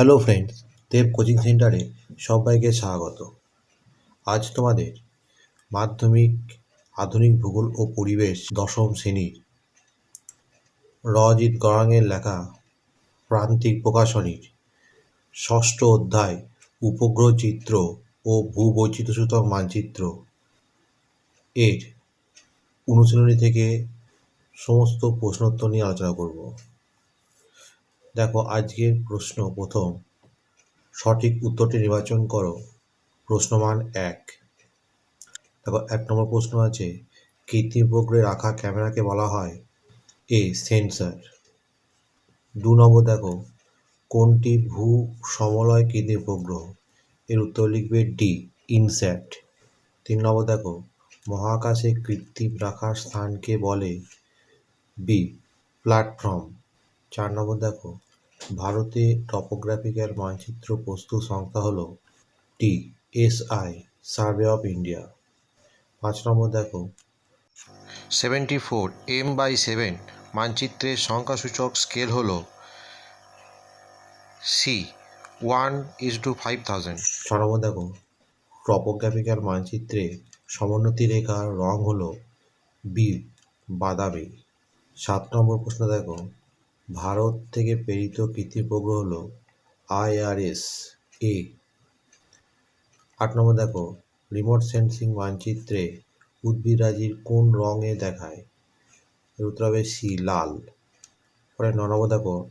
Hello friends দেব coaching সেন্টারে সবাইকে স্বাগত। আজ তোমাদের মাধ্যমিক, আধুনিক ভূগোল ও পরিবেশ দশম শ্রেণির রজিত গড়াঙের লেখা প্রান্তিক প্রকাশনীর ষষ্ঠ অধ্যায় উপগ্রহ চিত্র ও ভূবৈচিত্র্যসূচক মানচিত্র এর অনুশীলনী থেকে সমস্ত প্রশ্নোত্তর নিয়ে আলোচনা করব। দেখো, আজকের প্রশ্ন প্রথম। সঠিক উত্তরটি নির্বাচন করো। প্রশ্নমান এক। দেখো, এক নম্বর প্রশ্ন আছে, কৃত্রিম উপগ্রহে রাখা ক্যামেরাকে বলা হয় এ সেন্সার। দু নম্বর দেখো, কোনটি ভূ সমলয় কৃত্রিম উপগ্রহ এর উত্তর লিখবে ডি ইনস্যাট তিন নম্বর দেখো, মহাকাশে কৃত্রিম রাখার স্থানকে বলে বি, প্ল্যাটফর্ম। চার নম্বর দেখো। ভারতে টপোগ্রাফিক্যাল মানচিত্র প্রস্তুত সংস্থা হলো T S I survey of India পাঁচ নম্বর দেখো। Seventy four M by seven মানচিত্রের সংখ্যাসূচক স্কেল হলো C one is to five thousand ছ নম্বর দেখো। টপোগ্রাফিক্যাল মানচিত্রে সমোন্নতি রেখার রং হলো বি বাদামি। সাত নম্বর প্রশ্ন দেখো। ভারত থেকে প্রেরিত উপগ্রহ হল আইআরএস এ। আট নম্বর দেখো, রিমোট সেন্সিং মানচিত্রে উদ্ভিদরাজির কোন রঙে দেখায়? উত্তর হবে সি, লাল। পরে ন নম্বর দেখো,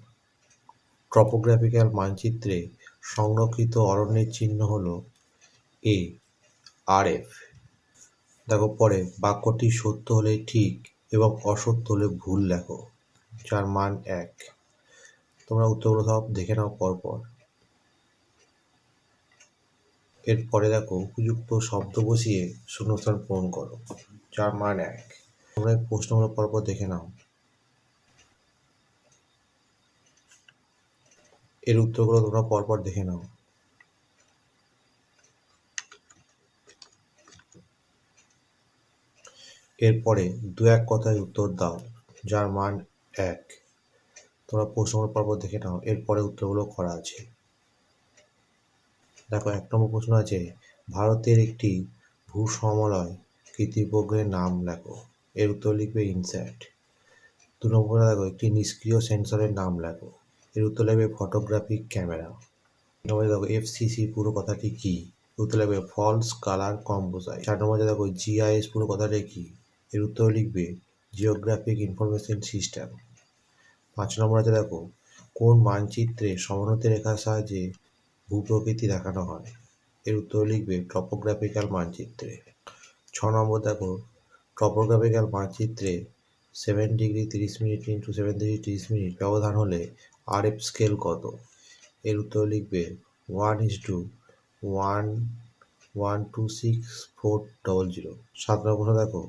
ট্রপোগ্রাফিক্যাল মানচিত্রে সংরক্ষিত অরণ্যের চিহ্ন হল এ, আর এফ। দেখো, পরে বাক্যটি সত্য হলে ঠিক এবং অসত্য হলে ভুল লেখো। যার মান এক। তোমরা উত্তরগুলো সব দেখে নাও পরপর। এরপরে দেখো, উপযুক্ত শব্দ বসিয়ে শূন্যস্থান পূরণ করো। যার মান এক। তোমরা এই প্রশ্নগুলো পরপর দেখে নাও। এর উত্তরগুলো তোমরা পরপর দেখে নাও। এরপরে দু এক কথায় উত্তর দাও। যার মান এক। তোমরা প্রশ্নগুলো পরপর দেখে নাও, এরপরে উত্তরগুলো করা আছে। দেখো, এক নম্বর প্রশ্ন আছে, ভারতের একটি ভূসমলয় উপগ্রহের নাম লেখো। এর উত্তর লিখবে ইনস্যাট। দু নম্বর দেখো, একটি নিষ্ক্রিয় সেন্সরের নাম লেখো। এর উত্তর লিখবে ফটোগ্রাফিক ক্যামেরা। নম্বরে দেখো এফসিসি পুরো কথাটি কী? উত্তর লিখবে ফলস কালার কম্পোজাইট চার নম্বর দেখো জিআইএস পুরো কথাটি কী? এর উত্তর লিখবে জিওগ্রাফিক ইনফরমেশন সিস্টেম। পাঁচ নম্বর আছে দেখো, কোন মানচিত্রে সমোন্নতি রেখার সাহায্যে ভূপ্রকৃতি দেখানো হয়? এর উত্তর লিখবে টপোগ্রাফিক্যাল মানচিত্রে। ছ নম্বর দেখো টপোগ্রাফিক্যাল মানচিত্রে সেভেন ডিগ্রি তিরিশ মিনিট ইন্টু সেভেন ডিগ্রি তিরিশ মিনিট ব্যবধান হলে আর এফ স্কেল কত? এর উত্তর লিখবে one is to one one two six four double zero সাত নম্বর দেখো,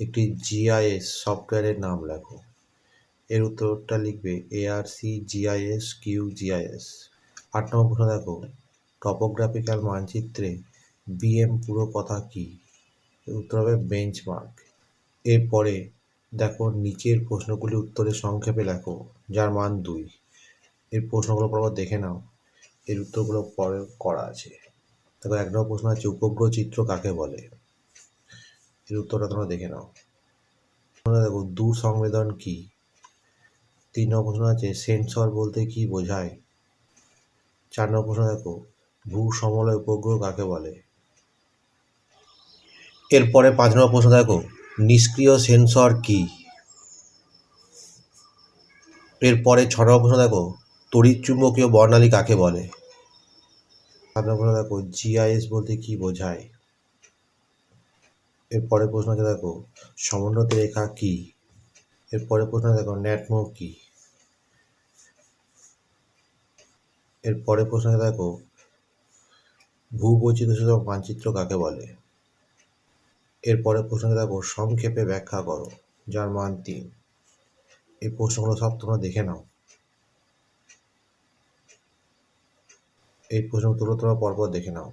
একটি জিআইএস সফটওয়্যারের নাম লেখো। এর উত্তরটা লিখবে এ আর এআরসি জিআইএস কিউ জিআইএস আট নম্বর প্রশ্ন দেখো টপোগ্রাফিক্যাল মানচিত্রে বিএম পুরো কথা কী? এর উত্তর হবে বেঞ্চমার্ক এরপরে দেখো নিচের প্রশ্নগুলি উত্তরের সংক্ষেপে লেখো, যার মান দুই। এর প্রশ্নগুলো পরপর দেখে নাও, এর উত্তরগুলো পরে করা আছে। দেখো এক নম্বর প্রশ্ন আছে, উপগ্রহ চিত্র কাকে বলে? এর উত্তরটা তোমরা দেখে নাও। দেখো দূর সংবেদন কী? তিন নম্বর প্রশ্ন আছে, সেন্সর বলতে কি বোঝায়? চার নম্বর প্রশ্ন দেখো ভূ সমলয় উপগ্রহ কাকে বলে? এরপরে পাঁচ নম্বর প্রশ্ন দেখো, নিষ্ক্রিয় সেন্সর কি? এরপরে ছ নম্বর প্রশ্ন দেখো তড়িৎ চুম্বকীয় বর্ণালী কাকে বলে? সাত নম্বর প্রশ্ন দেখো, জিআইএস বলতে কি বোঝায়? এরপরে প্রশ্ন আছে দেখো সমোন্নতি রেখা কি? এরপরে প্রশ্ন দেখো ন্যাটমো কি? এরপরে প্রশ্নে দেখো, ভূবৈচিত্র্যসূচক মানচিত্র কাকে বলে? এর পরের প্রশ্নে দেখো, সংক্ষেপে ব্যাখ্যা করো, যার মান তিন। এই প্রশ্নগুলো সব তোমরা দেখে নাও। এই প্রশ্ন প্রশ্নগুলো তোমরা পরপর দেখে নাও।